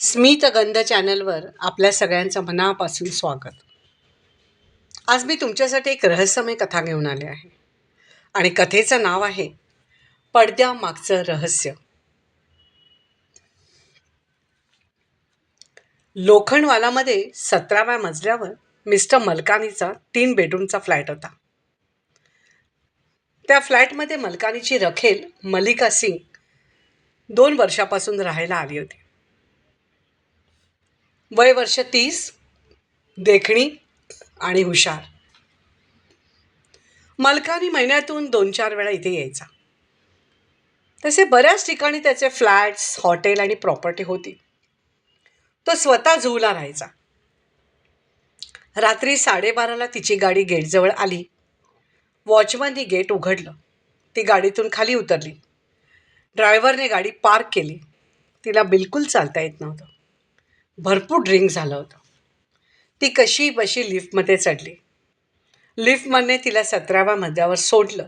स्मितगंध चॅनलवर आपल्या सगळ्यांचं मनापासून स्वागत. आज मी तुमच्यासाठी एक रहस्यमय कथा घेऊन आले आहे. आणि कथेचं नाव आहे पडद्यामागचं रहस्य. लोखंडवालामध्ये सतराव्या मजल्यावर मिस्टर मलकानीचा तीन बेडरूमचा फ्लॅट होता. त्या फ्लॅटमध्ये मलकानीची रखेल मलिका सिंग दोन वर्षापासून राहायला आली होती. वय वर्ष तीस देखणी आणि हुशार. मलकानी महिन्यातून दोन चार वेळा इथे यायचा. तसे बऱ्याच ठिकाणी त्याचे फ्लॅट्स हॉटेल आणि प्रॉपर्टी होती. तो स्वतः झूला राहायचा. रात्री साडेबाराला तिची गाडी गेटजवळ आली. वॉचमननी गेट उघडलं. ती गाडीतून खाली उतरली. ड्रायव्हरने गाडी पार्क केली. तिला बिलकुल चालता येत नव्हतं. भरपूर ड्रिंक झालं होतं. ती कशी बशी लिफ्टमध्ये चढली. लिफ्टमधने तिला सतराव्या मजल्यावर सोडलं.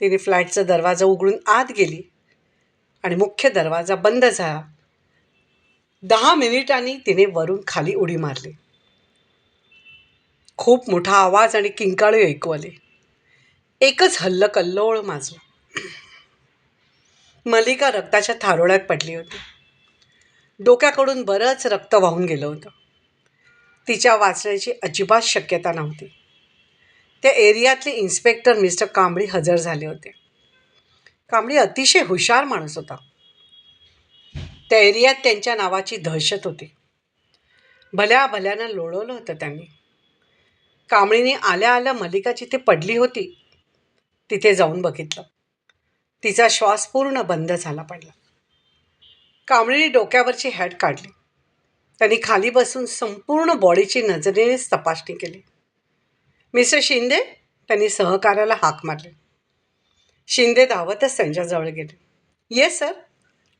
तिने फ्लॅटचा दरवाजा उघडून आत गेली आणि मुख्य दरवाजा बंद झाला. दहा मिनिटांनी तिने वरून खाली उडी मारली. खूप मोठा आवाज आणि किंकाळी ऐकू आले एकच हल्ल कल्लोळ माजलं. मलिका रक्ताच्या थारोळ्यात पडली होती. डोक्याकडून बरंच रक्त वाहून गेलं होतं. तिच्या वाचण्याची अजिबात शक्यता नव्हती. त्या एरियातले इन्स्पेक्टर मिस्टर कांबळी हजर झाले होते. कांबळी अतिशय हुशार माणूस होता. त्या एरियात त्यांच्या नावाची दहशत होती. भल्या भल्यानं लोळवलं होतं त्यांनी. कांबळीने आल्या आल्या मल्लिका जिथे पडली होती तिथे जाऊन बघितलं. तिचा श्वास पूर्ण बंद झाला पडला. कांबळीने डोक्यावरची हॅट काढली. त्यांनी खाली बसून संपूर्ण बॉडीची नजरेनेच तपासणी केली. मिस्टर शिंदे त्यांनी सहकार्याला हाक मारली. शिंदे धावतच त्यांच्याजवळ गेले. येस सर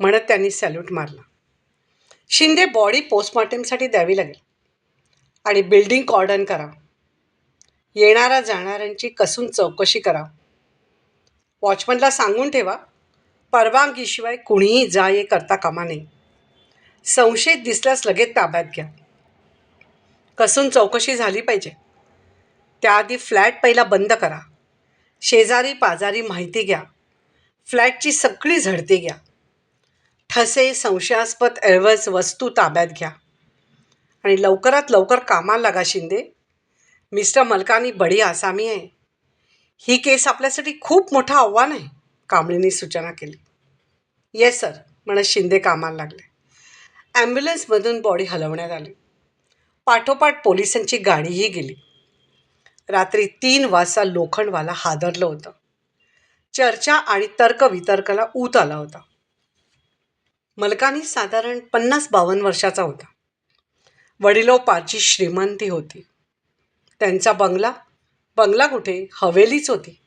म्हणत त्यांनी सॅल्यूट मारला. शिंदे बॉडी पोस्टमॉर्टमसाठी द्यावी लागेल आणि बिल्डिंग कॉर्डन करा येणाऱ्या जाणाऱ्यांची कसून चौकशी करा वॉचमनला सांगून ठेवा परवानगीशिवाय कुणीही जा ये करता कामा नये. संशयित दिसल्यास लगेच ताब्यात घ्या. कसून चौकशी झाली पाहिजे. त्याआधी फ्लॅट पहिला बंद करा. शेजारी पाजारी माहिती घ्या. फ्लॅटची सगळी झडती घ्या. ठसे संशयास्पद ऐवज वस्तू ताब्यात घ्या. आणि लवकरात लवकर कामाला लागा शिंदे. मिस्टर मलकानी बडी आसामी आहे. ही केस आपल्यासाठी खूप मोठं आव्हान आहे. कांबळीने सूचना केली. येस सर म्हणत शिंदे कामाला लागले. ॲम्ब्युलन्समधून बॉडी हलवण्यात आली. पाठोपाठ पोलिसांची गाडीही गेली. रात्री तीन वाजता लोखंडवाला हादरलं होतं. चर्चा आणि तर्कवितर्काला ऊत आला होता. मलकानी साधारण पन्नास बावन्न वर्षाचा होता. वडिलोपाची श्रीमंती होती. त्यांचा बंगला बंगला कुठे? हवेलीच होती.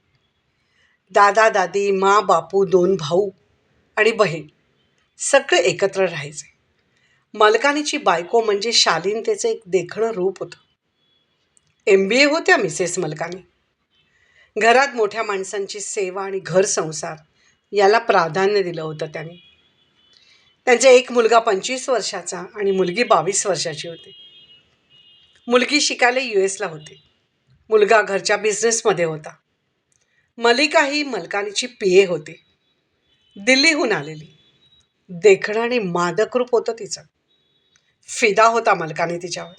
दादा दादी मा बापू दोन भाऊ आणि बहीण सगळे एकत्र राहायचे. मलकानीची बायको म्हणजे शालीनतेचं एक देखणं रूप होतं. एम बी ए होत्या मिसेस मलकानी. घरात मोठ्या माणसांची सेवा आणि घर संसार याला प्राधान्य दिलं होतं त्यांनी. त्यांचा एक मुलगा पंचवीस वर्षाचा आणि मुलगी बावीस वर्षाची होती. मुलगी शिकायला यू एसला होती. मुलगा घरच्या बिझनेसमध्ये होता. मलिका ही मलकानीची पिये होती. दिल्लीहून आलेली. देखणं आणि मादक रूप होतं तिचं. फिदा होता मलकानी तिच्यावर.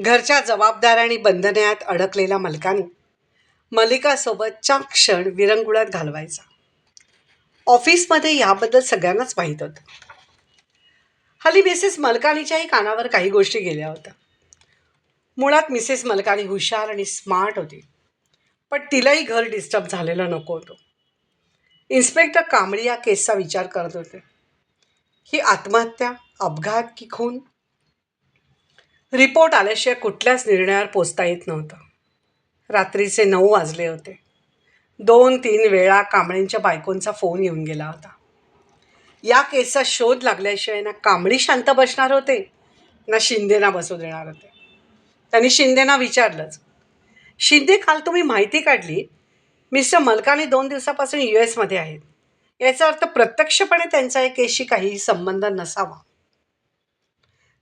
घरच्या जबाबदाऱ्या आणि बंधनात अडकलेला मलकानी मलिकासोबतच्या क्षण विरंगुळ्यात घालवायचा. ऑफिसमध्ये याबद्दल सगळ्यांनाच माहीत होतं. हल्ली मिसेस मलकानीच्याही कानावर काही गोष्टी गेल्या होत्या. मुळात मिसेस मलकानी हुशार आणि स्मार्ट होती. पण तिलाही घर डिस्टर्ब झालेलं नको होतं. इन्स्पेक्टर कांबळी या केसचा विचार करत होते. ही आत्महत्या अपघात की खून? रिपोर्ट आल्याशिवाय कुठल्याच निर्णयावर पोचता येत नव्हतं. रात्रीचे नऊ वाजले होते. दोन तीन वेळा कांबळींच्या बायकोंचा फोन येऊन गेला होता. या केसचा शोध लागल्याशिवाय ना कांबळी शांत बसणार होते ना शिंदेना बसू देणार होते. त्यांनी शिंदेना विचारलंच शिंदे काल तुम्ही माहिती काढली मिस्टर मलकानी दोन दिवसापासून यू एसमध्ये आहेत. याचा अर्थ प्रत्यक्षपणे त्यांचा एक केसशी काहीही संबंध नसावा.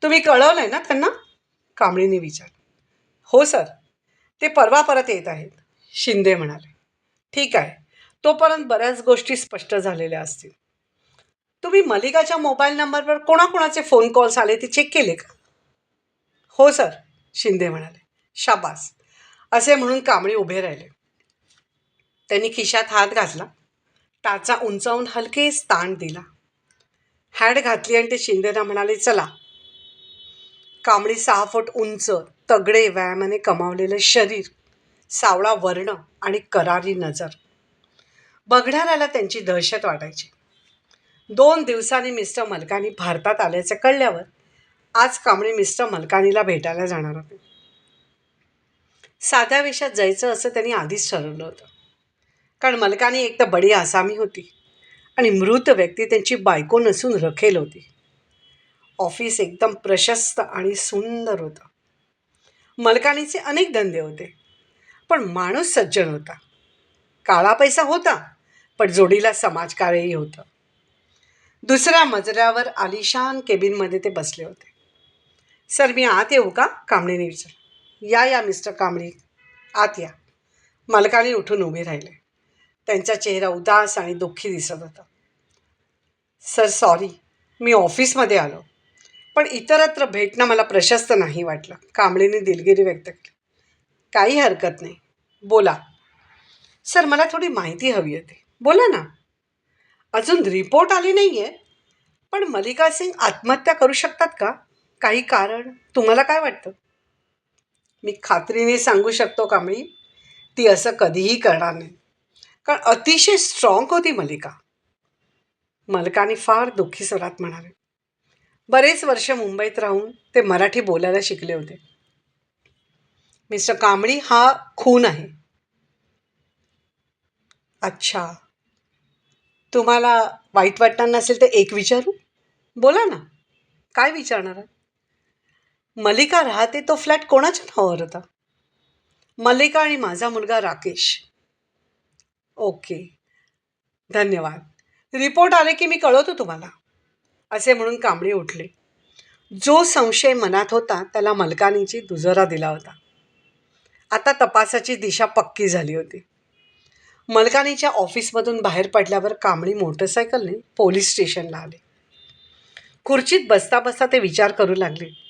तुम्ही कळवलं आहे ना त्यांना? कांबळीने विचार हो सर. ते परवा परत येत आहेत शिंदे म्हणाले. ठीक आहे. तोपर्यंत बऱ्याच गोष्टी स्पष्ट झालेल्या असतील. तुम्ही मलिकाच्या मोबाईल नंबरवर कोणाकोणाचे फोन कॉल्स आले ते चेक केले का? हो सर शिंदे म्हणाले. शाबास. असे म्हणून कांबळी उभे राहिले. त्यांनी खिशात हात घातला. टाचा उंचावून हलकेच ताण दिला. हॅड घातली आणि ते शिंदेना म्हणाले चला. कांबळी सहा फूट उंच तगडे व्यायामाने कमावलेलं शरीर सावळा वर्ण आणि करारी नजर. बघणाऱ्याला त्यांची दहशत वाटायची. दोन दिवसांनी मिस्टर मलकानी भारतात आल्याचं कळल्यावर आज कांबळी मिस्टर मलकानीला भेटायला जाणार होते. साध्या वेशात जायचं असं त्यांनी आधीच ठरवलं होतं. कारण मलकाने एक तर बडी आसामी होती आणि मृत व्यक्ती त्यांची बायको नसून रखेल होती. ऑफिस एकदम प्रशस्त आणि सुंदर होतं. मलकानीचे अनेक धंदे होते पण माणूस सज्जन होता. काळा पैसा होता पण जोडीला समाजकार्यही होतं. दुसऱ्या मजल्यावर आलिशान केबिनमध्ये ते बसले होते. सर मी आत येऊ का? कांबळीने विचारलं. या या मिस्टर कांबळी. आत या. मालकाने उठून उभे राहिले. त्यांचा चेहरा उदास आणि दुःखी दिसत होता. Sir sorry. मी ऑफिसमध्ये आलो. पण इतरत्र भेटणं मला प्रशस्त नाही वाटलं. कांबळीने दिलगिरी व्यक्त केली. काही हरकत नाही. बोला. सर मला थोडी माहिती हवी होती. बोला ना. अजून रिपोर्ट आली नाही आहे पण मल्लिका सिंग आत्महत्या करू शकतात का? काही कारण? तुम्हाला काय वाटतं? मी खात्रीने सांगू शकतो कांबळी ती असं कधीही करणार नाही. कारण अतिशय स्ट्रॉंग होती मलिका. मलकाने फार दुःखी स्वरात म्हणाले. बरेच वर्ष मुंबईत राहून ते मराठी बोलायला शिकले होते. मिस्टर कांबळी हा खून आहे. अच्छा. तुम्हाला वाईट वाटणार नसेल तर एक विचारू. बोला ना. काय विचारणार आहे? मलिका राहते तो फ्लॅट कोणाच्या नावावर होता? मल्लिका आणि माझा मुलगा राकेश. ओके. धन्यवाद. रिपोर्ट आले की मी कळवतो तुम्हाला. असे म्हणून कांबळी उठले. जो संशय मनात होता त्याला मलकानीची दुजोरा दिला होता. आता तपासाची दिशा पक्की झाली होती. मलकानीच्या ऑफिसमधून बाहेर पडल्यावर कांबळी मोटरसायकलने पोलीस स्टेशनला आले. खुर्चीत बसता बसता ते विचार करू लागले.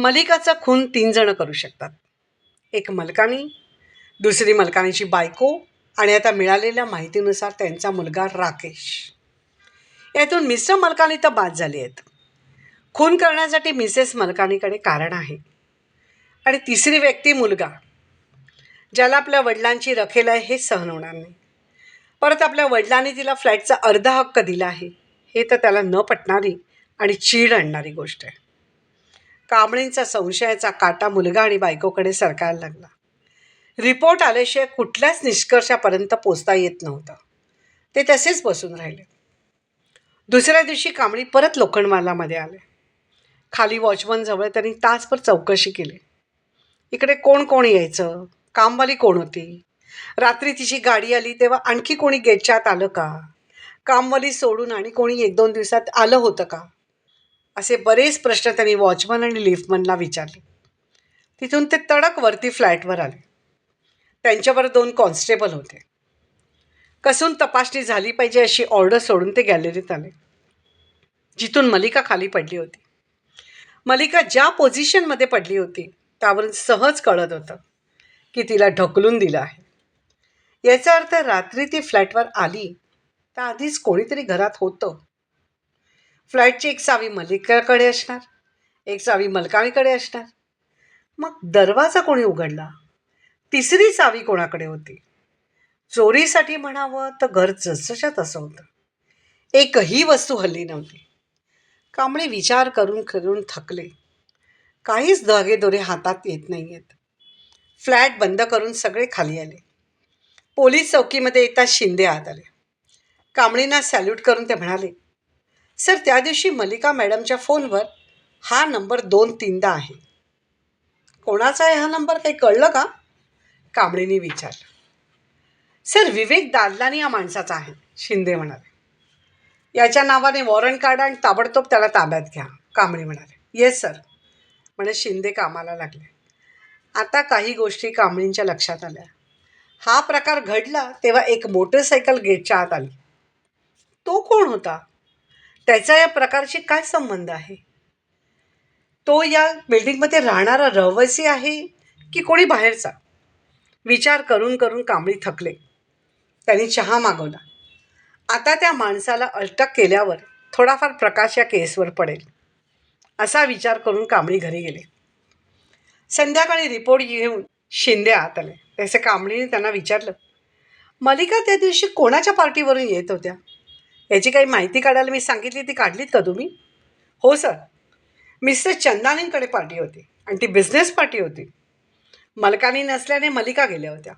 मलिकाचा खून तीन जण करू शकतात. एक मलकानी दुसरी मलकानीची बायको आणि आता मिळालेल्या माहितीनुसार त्यांचा मुलगा राकेश. यातून मिस्टर मलकानी तर बाद झाले आहेत. खून करण्यासाठी मिसेस मलकानीकडे कारण आहे. आणि तिसरी व्यक्ती मुलगा ज्याला आपल्या वडिलांची रखेल आहे हे सहन होणार नाही. परत आपल्या वडिलांनी तिला फ्लॅटचा अर्धा हक्क दिला आहे. हे तर त्याला न पटणारी आणि चीड आणणारी गोष्ट आहे. कांबळींचा संशयाचा काटा मुलगा आणि बायकोकडे सरकायला लागला. रिपोर्ट आल्याशिवाय कुठल्याच निष्कर्षापर्यंत पोचता येत नव्हतं. ते तसेच बसून राहिले. दुसऱ्या दिवशी कांबळी परत लोखंडमालामध्ये आले. खाली वॉचमनजवळ त्यांनी तासभर चौकशी केली. इकडे कोण कोण यायचं? कामवाली कोण होती? रात्री तिची गाडी आली तेव्हा आणखी कोणी गेटच्या आत आलं का? कामवाली सोडून आणि कोणी एक दोन दिवसात आलं होतं का? असे बरेच प्रश्न त्यांनी वॉचमन आणि लिफ्टमनला विचारले. तिथून ते तडक वरती फ्लॅटवर आले. त्यांच्यावर दोन कॉन्स्टेबल होते. कसून तपासणी झाली पाहिजे अशी ऑर्डर सोडून ते गॅलरीत आले. जिथून मलिका खाली पडली होती. मलिका ज्या पोझिशनमध्ये पडली होती त्यावरून सहज कळत होतं की तिला ढकलून दिलं आहे. याचा अर्थ रात्री ती फ्लॅटवर आली तर आधीच कोणीतरी घरात होतं. फ्लॅटची एक चावी मलिकाकडे असणार एक चावी मलकानीकडे असणार. मग दरवाजा कोणी उघडला? तिसरी चावी कोणाकडे होती? चोरीसाठी म्हणावं तर घर जसंच्या तसं होतं. एकही वस्तू हल्ली नव्हती. कांबळे विचार करून करून थकले. काहीच धागेदोरे हातात येत नाही आहेत फ्लॅट बंद करून सगळे खाली आले. पोलीस चौकीमध्ये येता शिंदे आत आले. कांबळींना सॅल्यूट करून ते म्हणाले सर त्या दिवशी मलिका मॅडमच्या फोनवर हा नंबर दोन तीनदा आहे. कोणाचा आहे हा नंबर? काही कळलं का? कांबळीने विचारलं. सर विवेक दादलानी या माणसाचा आहे शिंदे म्हणाले. याच्या नावाने वॉरंट काढा आणि ताबडतोब त्याला ताब्यात घ्या कांबळी म्हणाले. येस सर म्हणे शिंदे कामाला लागले. आता काही गोष्टी कांबळींच्या लक्षात आल्या. हा प्रकार घडला तेव्हा एक मोटरसायकल गेटच्या आत आली. तो कोण होता? त्याचा या प्रकारशी काय संबंध आहे? तो या बिल्डिंगमध्ये राहणारा रहिवासी आहे की कोणी बाहेरचा? विचार करून करून कांबळी थकले. त्यांनी चहा मागवला. आता त्या माणसाला अटक केल्यावर थोडाफार प्रकाश या केसवर पडेल असा विचार करून कांबळी घरी गेले. संध्याकाळी रिपोर्ट घेऊन शिंदे आत आले. त्याचे कांबळीने त्यांना विचारलं मलिका त्या दिवशी कोणाच्या पार्टीवरून येत होत्या? याची काही माहिती काढायला मी सांगितली ती काढलीत का तुम्ही? हो सर. मिस्टर चंदानींकडे पार्टी होती आणि ती बिझनेस पार्टी होती. मलकानी नसल्याने मलिका गेल्या होत्या.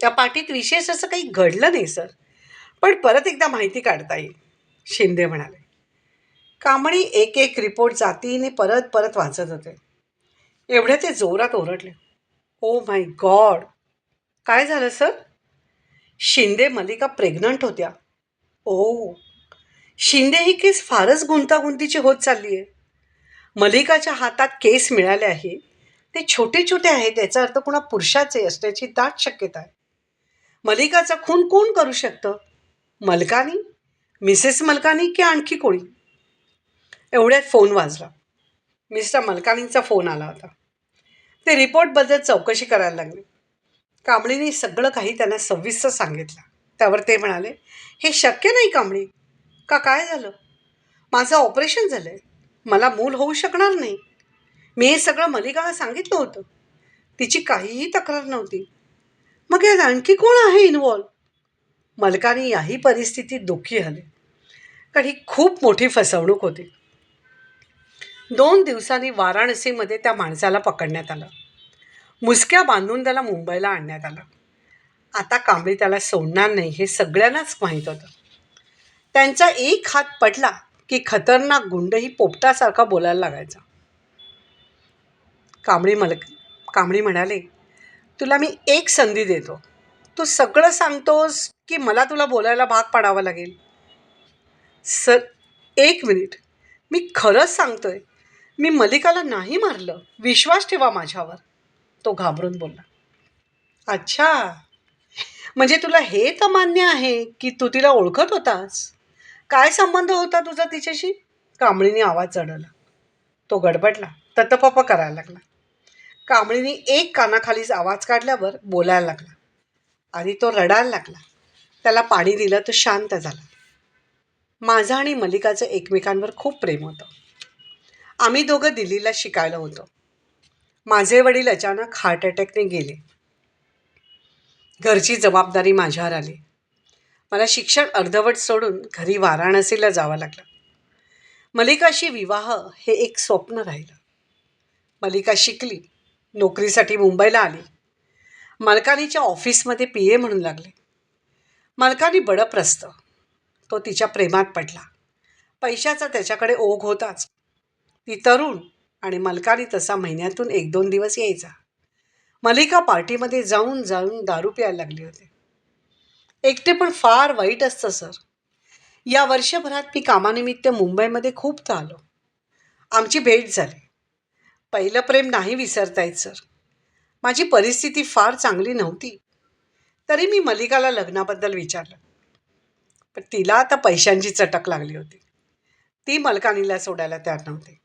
त्या पार्टीत विशेष असं काही घडलं नाही सर. पण परत एकदा माहिती काढता येईल. शिंदे म्हणाले. कामणी एक एक रिपोर्ट जातीने परत परत वाचत होते. एवढे ते जोरात ओरडले. Oh my god. काय झालं सर? शिंदे मलिका प्रेग्नंट होत्या. ओ. शिंदे ही केस फारच गुंतागुंतीची होत चालली आहे. मलिकाच्या हातात केस मिळाले आहे. ते छोटे छोटे आहेत याचा अर्थ कुणा पुरुषाचे असण्याची दाट शक्यता आहे. मलिकाचा खून कोण करू शकतं? मलकानी? मिसेस मलकानी की आणखी कोणी? एवढ्यात फोन वाजला. मिस्टर मलकानींचा फोन आला होता. ते रिपोर्टबद्दल चौकशी करायला लागले. कांबळीने सगळं काही त्यांना सविस्तर सांगितलं. त्यावर ते म्हणाले हे शक्य नाही कांबळी का काय झालं? माझं ऑपरेशन झालं आहे मला मूल होऊ शकणार नाही. मी हे सगळं मलिकाला सांगितलं होतं. तिची काहीही तक्रार नव्हती. मग यात आणखी कोण आहे इन्वॉल्व मलकाने याही परिस्थितीत दुःखी आले कारण ही खूप मोठी फसवणूक होती. दोन दिवसांनी वाराणसीमध्ये त्या माणसाला पकडण्यात आलं. मुसक्या बांधून त्याला मुंबईला आणण्यात आलं. आता कांबळी त्याला सोडणार नाही हे सगळ्यांनाच माहीत होतं. त्यांचा एक हात पडला की खतरनाक गुंडही पोपटासारखा बोलायला लागायचा. कांबळी मल कांबळी म्हणाले तुला मी एक संधी देतो. तू सगळं सांगतोस की मला तुला बोलायला भाग पाडावा लागेल. सर एक मिनिट. मी खरंच सांगतोय. मी मलिकाला नाही मारलं. विश्वास ठेवा माझ्यावर. तो घाबरून बोलला. अच्छा. म्हणजे तुला हे तर मान्य आहे की तू तिला ओळखत होतास? काय संबंध होता तुझा तिच्याशी? कांबळीने आवाज चढवला. तो गडबडला. ततपप करायला लागला. कांबळीने एक कानाखालीच आवाज काढल्यावर बोलायला लागला. आणि तो रडायला लागला. त्याला पाणी दिलं तो शांत झाला. माझं आणि मलिकाचं एकमेकांवर खूप प्रेम होतं. आम्ही दोघं दिल्लीला शिकायला होतो. माझे वडील अचानक हार्ट अटॅकने गेले. घरची जबाबदारी माझ्यावर आली. मला शिक्षण अर्धवट सोडून घरी वाराणसीला जावं लागलं. मलिकाशी विवाह हे एक स्वप्न राहिलं. मलिका शिकली नोकरीसाठी मुंबईला आली. मालकानीच्या ऑफिसमध्ये पी ए म्हणून लागले. मालकानी बडप रस्त. तो तिच्या प्रेमात पडला. पैशाचा त्याच्याकडे ओघ होताच. ती तरुण आणि मलकानी तसा महिन्यातून एक दोन दिवस यायचा. मलिका पार्टीमध्ये जाऊन जाऊन दारू प्यायला लागली होते. एकटे पण फार वाईट असतं सर. या वर्षभरात मी कामानिमित्त मुंबईमध्ये खूपदा आलो आमची भेट झाली. पहिलं प्रेम नाही विसरता येत सर. माझी परिस्थिती फार चांगली नव्हती. तरी मी मलिकाला लग्नाबद्दल विचारलं. पण तिला आता पैशांची चटक लागली होती. ती मलकानीला सोडायला तयार नव्हती.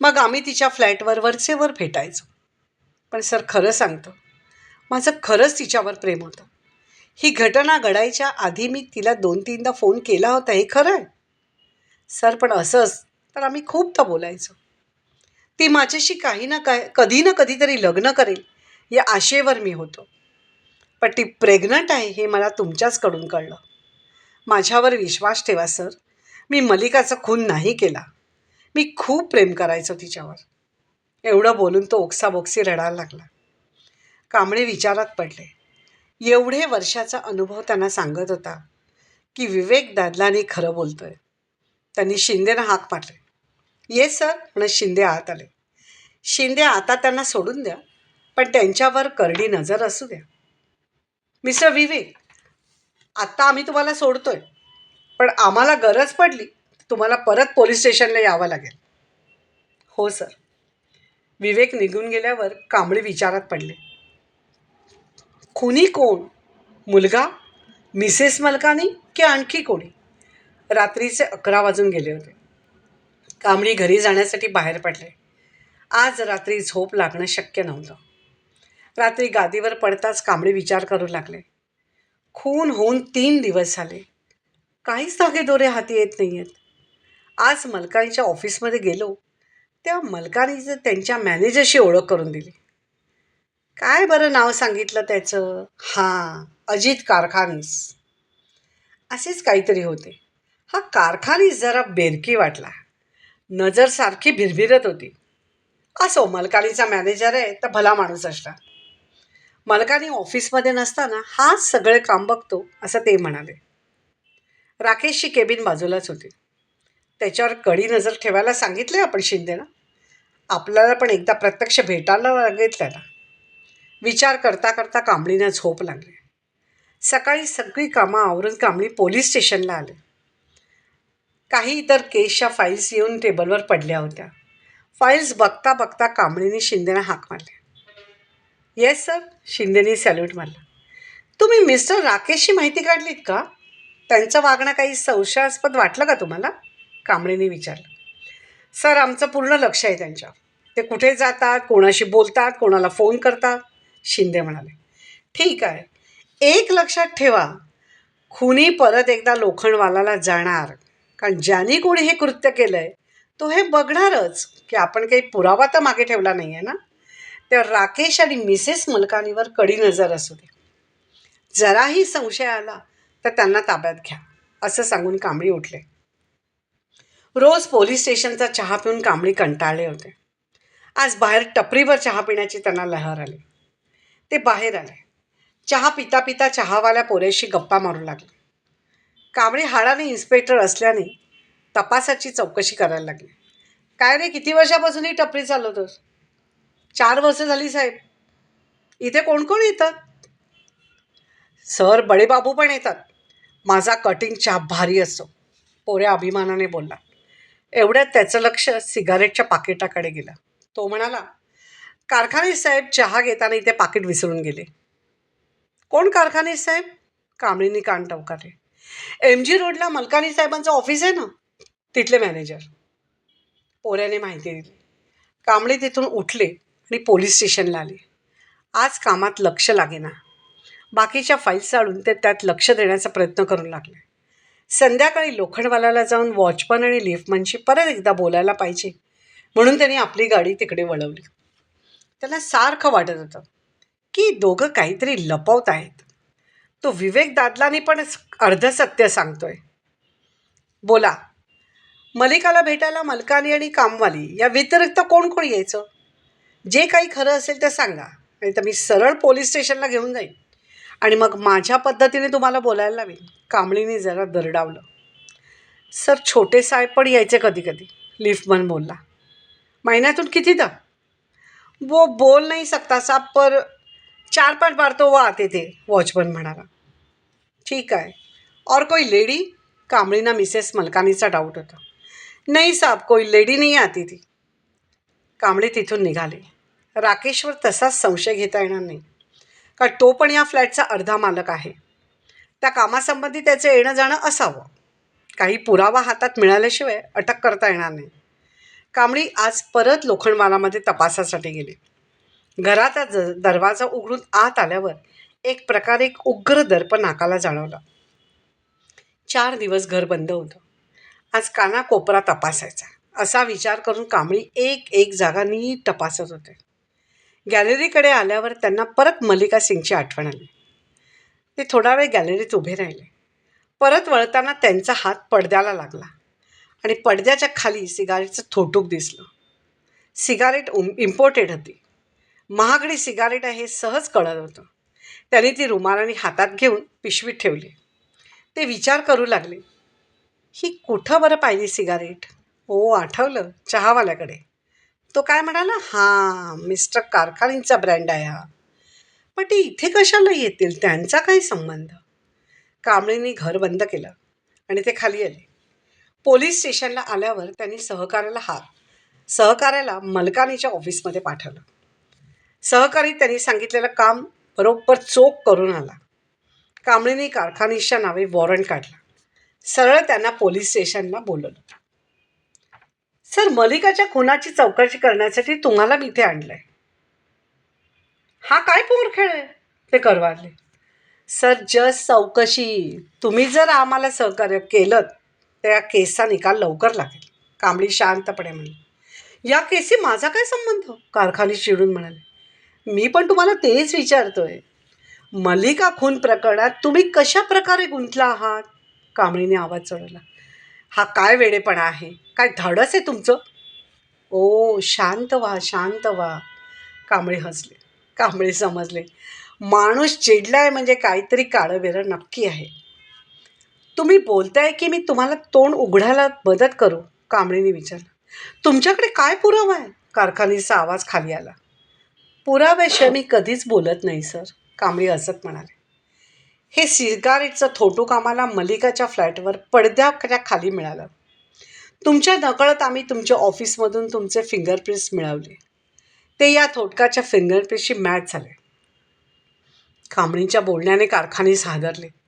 मग आम्ही तिच्या फ्लॅटवर वरचेवर भेटायचो. पण सर खरं सांगतो माझं खरंच तिच्यावर प्रेम होतं. ही घटना घडायच्या आधी मी तिला दोन तीनदा फोन केला होता हे खरं आहे? सर पण असंच तर आम्ही खूपदा बोलायचो. ती माझ्याशी काही ना काय कधी ना कधीतरी लग्न करेल या आशेवर मी होतो. पण ती प्रेग्नंट आहे हे मला तुमच्याचकडून कळलं. माझ्यावर विश्वास ठेवा सर. मी मलिकाचा खून नाही केला. मी खूप प्रेम करायचो तिच्यावर. एवढं बोलून तो ओक्साबोक्सी रडायला लागला. कांबळे विचारात पडले. एवढे वर्षाचा अनुभव त्यांना सांगत होता की विवेक दादलाने खरं बोलतोय. त्यांनी शिंदेनं हाक मारले. येस सर म्हणत शिंदे आत आले. शिंदे आता त्यांना सोडून द्या पण त्यांच्यावर करडी नजर असू द्या. मिस्टर विवेक आत्ता आम्ही तुम्हाला सोडतोय पण आम्हाला गरज पडली तर तुम्हाला परत पोलीस स्टेशनला यावं लागेल. हो सर. विवेक निघून गेल्यावर कांबळे विचारात पडले. खुनी कोण? मुलगा? मिसेस मलकानी की आणखी कोणी? रात्रीचे अकरा वाजून गेले होते. कांबळी घरी जाण्यासाठी बाहेर पडले. आज रात्री झोप लागणं शक्य नव्हतं. रात्री गादीवर पडताच कांबळे विचार करू लागले. खून होऊन तीन दिवस झाले. काहीच धागेदोरे हाती येत नाही आहेत आज मलकाईच्या ऑफिसमध्ये गेलो. त्या मलकानीचं त्यांच्या मॅनेजरशी ओळख करून दिली. काय बरं नाव सांगितलं त्याचं? हां अजित कारखानीस. असेच काहीतरी होते. हा कारखानीस जरा बेरकी वाटला. नजर सारखी भिरभिरत होती. असो मलकानीचा मॅनेजर आहे तर भला माणूस असला. मलकानी ऑफिसमध्ये नसताना हाच सगळे काम बघतो असं ते म्हणाले. राकेशची केबिन बाजूलाच होती. त्याच्यावर कडी नजर ठेवायला सांगितले आपण शिंदेनं आपल्याला पण एकदा प्रत्यक्ष भेटायला लागेल त्याला विचार करता करता कांबळीनं झोप लागली. सकाळी सगळी कामं आवरून कांबळी पोलीस स्टेशनला आले. काही इतर केसच्या फाईल्स येऊन टेबलवर पडल्या होत्या. फाईल्स बघता बघता कांबळीने शिंदेना हाक मारली. येस सर शिंदेने सॅल्यूट मारला. तुम्ही मिस्टर राकेशची माहिती काढलीत का? त्यांचं वागणं काही संशयास्पद वाटलं का तुम्हाला? कांबळीने विचारलं. सर आमचं पूर्ण लक्ष आहे त्यांच्यावर. ते कुठे जातात कोणाशी बोलतात कोणाला फोन करतात? शिंदे म्हणाले. ठीक आहे. एक लक्षात ठेवा खुनी परत एकदा लोखंडवालाला जाणार कारण ज्याने कोणी हे कृत्य केलं आहे तो हे बघणारच की आपण काही पुरावा तर मागे ठेवला नाही आहे ना? तर राकेश आणि मिसेस मलकानीवर कडी नजर असू दे. जराही संशय आला तर त्यांना ताब्यात घ्या असं सांगून कांबळी उठले. रोज पोलीस स्टेशनचा चहा पिऊन कांबळी कंटाळले होते. आज बाहेर टपरीवर चहा पिण्याची त्यांना लहर आली. ते बाहेर आले. चहा पिता पिता चहावाल्या पोरेशी गप्पा मारू लागले. कांबळी हाडाने इन्स्पेक्टर असल्याने तपासाची चौकशी करायला लागली. काय रे किती वर्षापासून ही टपरी चालवतोस? चार वर्ष झाली साहेब. इथे कोण कोण येतात? सर बडेबाबू पण येतात. माझा कटिंग चहा भारी असतो. पोऱ्या अभिमानाने बोलला. एवढ्यात त्याचं लक्ष सिगारेटच्या पाकिटाकडे गेलं. तो म्हणाला कारखाने साहेब चहा घेताना इथे पाकिट विसरून गेले. कोण कारखाने साहेब? कांबळीने कान टवकारले. एम जी रोडला मलकानी साहेबांचं ऑफिस आहे ना तिथले मॅनेजर. पोऱ्याने माहिती दिली. कांबळे तिथून उठले आणि पोलीस स्टेशनला आले. आज कामात लक्ष लागेना. बाकीच्या फाईल्स चाळून ते त्यात लक्ष देण्याचा प्रयत्न करू लागले. संध्याकाळी लोखंडवाल्याला जाऊन वॉचमन आणि लिफ्टमनशी परत एकदा बोलायला पाहिजे. म्हणून त्याने आपली गाडी तिकडे वळवली. त्याला सारखं वाटत होतं की दोघं काहीतरी लपवत आहेत. तो विवेक दादलाने पण अर्ध सत्य सांगतोय. बोला मलिकाला भेटायला मलकानी आणि कामवाली या व्यतिरिक्त कोण कोण यायचं? जे काही खरं असेल ते सांगा. नाही तर मी सरळ पोलीस स्टेशनला घेऊन जाईन. आणि मग माझ्या पद्धतीने तुम्हाला बोलायला लावेल कांबळीने जरा दरडावलं. सर छोटे साहेब पण यायचे कधी कधी. लिफ्टमन बोलला. महिन्यातून कितीदा वो बोल नाही सकता साहब पर चार पाच बार तो वो आते थे वॉचमन म्हणाला. ठीक आहे. और कोई लेडी कांबळीना मिसेस मलकानीचा डाऊट होता. नाही साहब कोई लेडी नाही आती ती. कांबळे तिथून निघाले. राकेशवर तसाच संशय घेता येणार नाही. कारण तो पण या फ्लॅटचा अर्धा मालक आहे. त्या कामासंबंधी त्याचं येणं जाणं असावं. काही पुरावा हातात मिळाल्याशिवाय अटक करता येणार नाही. कांबळी आज परत लोखंडवालामध्ये तपासासाठी गेली. घराचा ज दरवाजा उघडून आत आल्यावर एक प्रकारे एक उग्र दर्प नाकाला जाणवला. चार दिवस घर बंद होतं. आज कानाकोपरा तपासायचा. असा विचार करून कांबळी एक एक जागा नीट तपासत होते. गॅलरीकडे आल्यावर त्यांना परत मल्लिका सिंगची आठवण आली. ते थोडा वेळ गॅलरीत उभे राहिले. परत वळताना त्यांचा हात पडद्याला लागला. आणि पडद्याच्या खाली सिगारेटचं थोटूक दिसलं. सिगारेट उम इम्पोर्टेड होती. महागडी सिगारेट आहे हे सहज कळत होतं. त्याने ती रुमालाने हातात घेऊन पिशवीत ठेवली. ते विचार करू लागले. ही कुठं बरं पाहिली सिगारेट? ओ आठवलं चहावाल्याकडे. तो काय म्हणाला? हां मिस्टर कारखानींचा ब्रँड आहे हा. पण ते इथे कशाला येतील? त्यांचा काही संबंध? कांबळीने घर बंद केलं आणि ते खाली आले. पोलीस स्टेशनला आल्यावर त्यांनी सहकार्याला हात सहकार्याला मलकानीच्या ऑफिसमध्ये पाठवलं. सहकारी त्यांनी सांगितलेलं काम बरोबर चोख करून आला. कांबळीने कारखानीच्या नावे वॉरंट काढला. सरळ त्यांना पोलीस स्टेशनला बोलवलं. सर मलिकाच्या खुनाची चौकशी करण्यासाठी तुम्हाला मी इथे आणलं आहे हा काय पोरखेळ आहे? ते करवारले. सर जस्ट चौकशी. तुम्ही जर आम्हाला सहकार्य केलं तर या केसचा निकाल लवकर लागेल. कांबळी शांतपणे म्हणली या केसी माझा काय संबंध? कारखानी चिडून म्हणाले मी पण तुम्हाला तेच विचारतोय. मलिका खून प्रकरणात तुम्ही कशा प्रकारे गुंतला आहात? कांबळीने आवाज चढवला हा काय वेडेपणा आहे? काय धाडस आहे तुमचं? ओ शांत व्हा शांत व्हा. कांबळे हसले. कांबळे समजले माणूस चिडलाय म्हणजे काहीतरी काळं नक्की आहे. तुम्ही बोलताय की मी तुम्हाला तोंड उघडायला मदत करू? कांबळीने विचारलं. तुमच्याकडे काय पुरावा आहे? कारखानीचा आवाज खाली आला. पुराव्याशिवाय मी कधीच बोलत नाही सर कांबळी असत म्हणाले. हे सिगारेटचं थोटूक आम्हाला मलिकाच्या फ्लॅटवर पडद्याच्या खाली मिळालं. तुमच्या नकळत आम्ही तुमच्या ऑफिसमधून तुमचे फिंगरप्रिंट्स मिळवले. ते या थोटकाच्या फिंगरप्रिंटशी मॅच झाले. कांबळींच्या बोलण्याने कारखाने सादरले.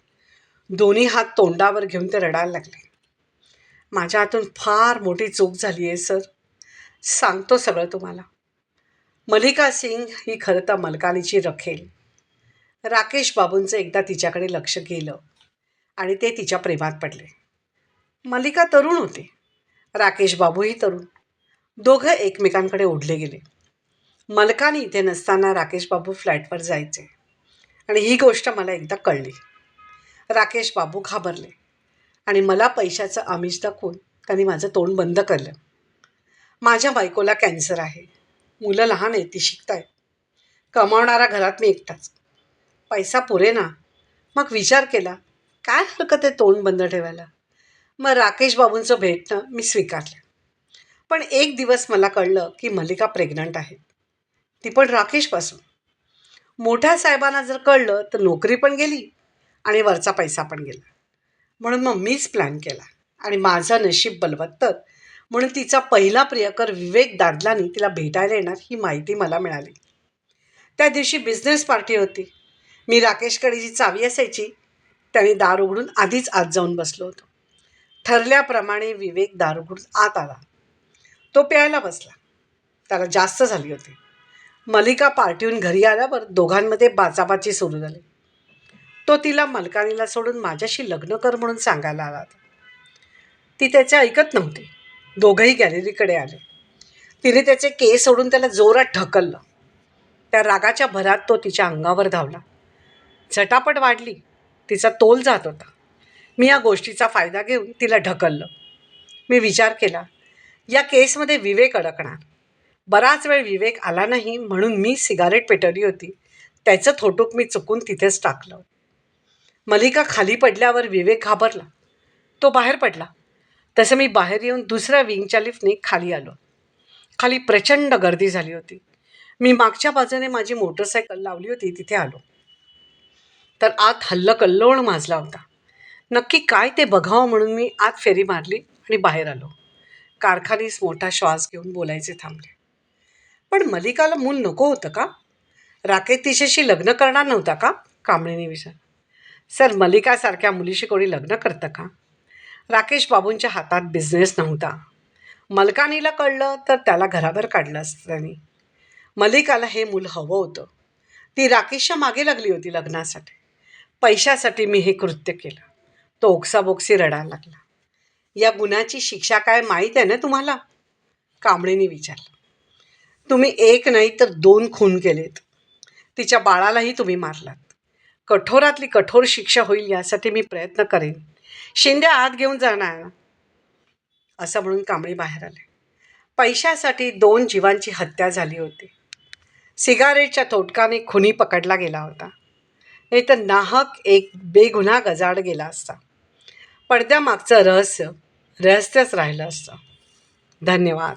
दोन्ही हात तोंडावर घेऊन ते रडायला लागले. माझ्या हातून फार मोठी चूक झाली आहे सर. सांगतो सगळं तुम्हाला. मलिका सिंग ही खरं तर मलकानीची रखेल. राकेश बाबूंचं एकदा तिच्याकडे लक्ष गेलं आणि ते तिच्या प्रेमात पडले. मलिका तरुण होते. राकेश बाबूही तरुण. दोघं एकमेकांकडे ओढले गेले. मलकानी इथे नसताना राकेश बाबू फ्लॅटवर जायचे. आणि ही गोष्ट मला एकदा कळली. राकेश बाबू घाबरले आणि मला पैशाचं आमिष दाखवून त्यांनी माझं तोंड बंद केलं. माझ्या बायकोला कॅन्सर आहे. मुलं लहान आहे ती शिकत आहेत कमावणारा घरात मी एकटाच. पैसा पुरे ना. मग विचार केला काय हरकत आहे तोंड बंद ठेवायला? मग राकेश बाबूंचं भेटणं मी स्वीकारलं. पण एक दिवस मला कळलं की मल्लिका प्रेग्नंट आहे. ती पण राकेशपासून. मोठ्या साहेबांना जर कळलं तर नोकरी पण गेली. आणि वरचा पैसा पण गेला. म्हणून मग मीच प्लॅन केला. आणि माझं नशीब बलवत्तर. म्हणून तिचा पहिला प्रियकर विवेक दादलानी तिला भेटायला येणार ही माहिती मला मिळाली. त्या दिवशी बिझनेस पार्टी होती. मी राकेशकडे जी चावी असायची त्याने दार उघडून आधीच आत जाऊन बसलो होतो. ठरल्याप्रमाणे विवेक दार उघडून आत आला. तो प्यायला बसला. त्याला जास्त झाली होती. मलिका पार्टीहून घरी आल्यावर दोघांमध्ये बाचाबाची सुरू झाली. तो तिला मलकानीला सोडून माझ्याशी लग्न कर म्हणून सांगायला आला ती त्याचे ऐकत नव्हती. दोघंही गॅलरीकडे आले. तिने त्याचे केस सोडून त्याला जोरात ढकललं. त्या रागाच्या भरात तो तिच्या अंगावर धावला. झटापट वाढली. तिचा तोल जात होता. मी या गोष्टीचा फायदा घेऊन तिला ढकललं. मी विचार केला या केसमध्ये विवेक अडकणार. बराच वेळ विवेक आला नाही म्हणून मी सिगारेट पेटवली होती. त्याचं थोटूक मी चुकून तिथेच टाकलं. मलिका खाली पडल्यावर विवेक घाबरला. तो बाहेर पडला. तसं मी बाहेर येऊन दुसऱ्या विंगच्या लिफ्टने खाली आलो. खाली प्रचंड गर्दी झाली होती. मी मागच्या बाजूने माझी मोटरसायकल लावली होती तिथे आलो. तर आत हल्लकल्लोळ माजला होता. नक्की काय ते बघावं म्हणून मी आत फेरी मारली आणि बाहेर आलो. कारखानीस मोठा श्वास घेऊन बोलायचे थांबले. पण मलिकाला मूल नको होतं का? राकेश तिच्याशी लग्न करणार नव्हता का? कांबळीने विचार सर मलिकासारख्या मुलीशी कोणी लग्न करतं का? राकेश बाबूंच्या हातात बिझनेस नव्हता. मलकानीला कळलं तर त्याला घरावर काढलं असतं त्यांनी. मलिकाला हे मूल हवं होतं. ती राकेशच्या मागे लागली होती लग्नासाठी. पैशासाठी मी हे कृत्य केलं. तो ओक्साबोक्सी रडायला लागला. या गुन्ह्याची शिक्षा काय माहीत आहे ना तुम्हाला? कांबळीने विचारलं. तुम्ही एक नाही तर दोन खून केलेत. तिच्या बाळालाही तुम्ही मारलात. कठोरातली कठोर शिक्षा होईल यासाठी मी प्रयत्न करेन. शिंदे आत घेऊन जाणार. असं म्हणून कांबळी बाहेर आले. पैशासाठी दोन जीवांची हत्या झाली होती. सिगारेटच्या तोटकाने खुनी पकडला गेला होता. नाही तर नाहक एक बेगुन्हा गजाड गेला असता. पडद्यामागचं रहस्य रहस्यच राहिलं असतं. धन्यवाद.